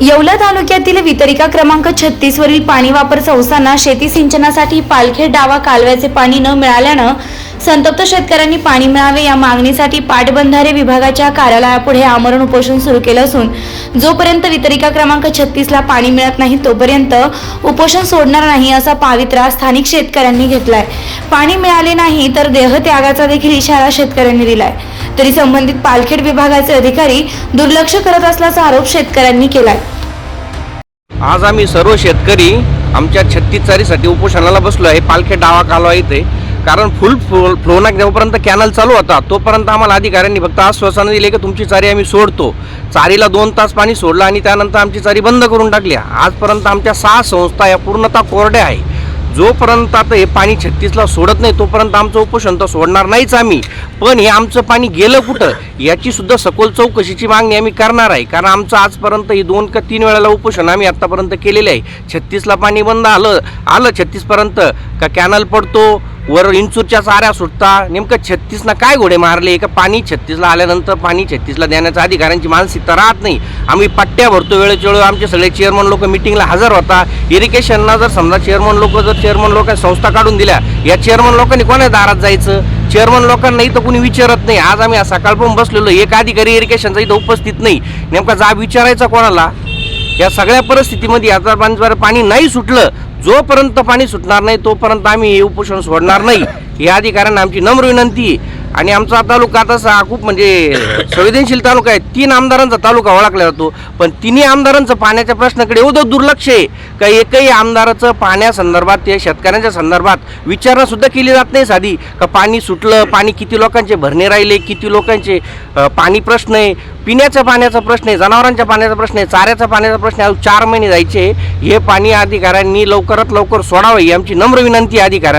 येवला तालुक्यातील वितरिका क्रमांक छत्तीस वरील पाणी वापर संस्थांना शेती सिंचनासाठी पालखेड डावा कालव्याचे पाणी न मिळाल्यानं संतप्त शेतकऱ्यांनी पाणी मिळावे या मागणीसाठी पाटबंधारे विभागाच्या कार्यालयापुढे आमरण उपोषण सुरू केलं असून जोपर्यंत वितरिका क्रमांक छत्तीसला पाणी मिळत नाही तोपर्यंत उपोषण सोडणार नाही असा पावित्रा स्थानिक शेतकऱ्यांनी घेतलाय. पाणी मिळाले नाही तर देहत्यागाचा देखील इशारा शेतकऱ्यांनी दिलाय. तरी संबंधित पालखेड विभागाचे अधिकारी दुर्लक्ष करत असल्याचा आरोप शेतकऱ्यांनी केलाय. आज आम्ही सर्व शेतकरी आमच्या छत्तीस चारीसाठी उपोषणाला बसलो आहे. पालखेड डावा कालवा इथे. कारण फुल फ्लो फ्लोना जेव्हापर्यंत कॅनल चालू होता. तोपर्यंत आम्हाला अधिकाऱ्यांनी फक्त आश्वासन दिले की तुमची चारी आम्ही सोडतो. चारीला दोन तास पाणी सोडलं आणि त्यानंतर आमची चारी बंद करून टाकली आजपर्यंत आमच्या सहा संस्था या पूर्णतः कोरड्या आहे जोपर्यंत आता हे पाणी छत्तीसला सोडत नाही तोपर्यंत आमचं उपोषण तर सोडणार नाहीच आम्ही. पण हे आमचं पाणी गेलं कुठं? याची सुद्धा सखोल चौकशीची मागणी आम्ही करणार आहे. कारण आमचं आजपर्यंत हे दोन का तीन वेळेला उपोषण आम्ही आत्तापर्यंत केलेलं आहे. छत्तीसला पाणी बंद आलं आलं छत्तीसपर्यंत. का कॅनल पडतो वर इंचूरच्या चाऱ्या सुटता. नेमकं छत्तीसला काय घोडे मारले? का पाणी छत्तीसला आल्यानंतर पाणी छत्तीसला देण्याच्या अधिकाऱ्यांची मानसिकता राहत नाही. आम्ही पट्ट्या भरतो वेळेच्या वेळी आमचे सगळे चेअरमन लोक मिटिंगला हजर होता. इरिगेशनला जर समजा चेअरमन लोक जर चेअरमन लोक संस्था काढून दिल्या या चेअरमन लोकांनी कोणा दारात जायचं? चेअरमन लोकांना इथं कोणी विचारत नाही. आज आम्ही सकाळ पण बसलेलो एक अधिकारी इरिगेशनचा इथं उपस्थित नाही. नेमका जाब विचारायचा कोणाला? या सगळ्या परिस्थितीमध्ये याचा पाणी नाही सुटलं जोपर्यंत पाणी सुटणार नाही तोपर्यंत आम्ही हे उपोषण सोडणार नाही. या अधिकाऱ्यांना आमची नम्र विनंती आहे. आणि आमचा तालुका तसा खूप म्हणजे संवेदनशील तालुका आहे. तीन आमदारांचा तालुका ओळखला जातो. पण तिन्ही आमदारांचं पाण्याच्या प्रश्नाकडे एवढं दुर्लक्ष आहे का एकही आमदाराचं पाण्यासंदर्भात ते शेतकऱ्यांच्या संदर्भात विचारणासुद्धा केली जात नाही साधी. का पाणी सुटलं पाणी किती लोकांचे भरणे राहिले किती लोकांचे पाणी प्रश्न आहे. पिण्याच्या पाण्याचा प्रश्न आहे जनावरांच्या पाण्याचा प्रश्न आहे चाऱ्याचा पाण्याचा प्रश्न आहे. अजून चार महिने जायचे हे पाणी अधिकाऱ्यांनी लवकरात लवकर सोडावं ही आमची नम्र विनंती आहे अधिकाऱ्यांना.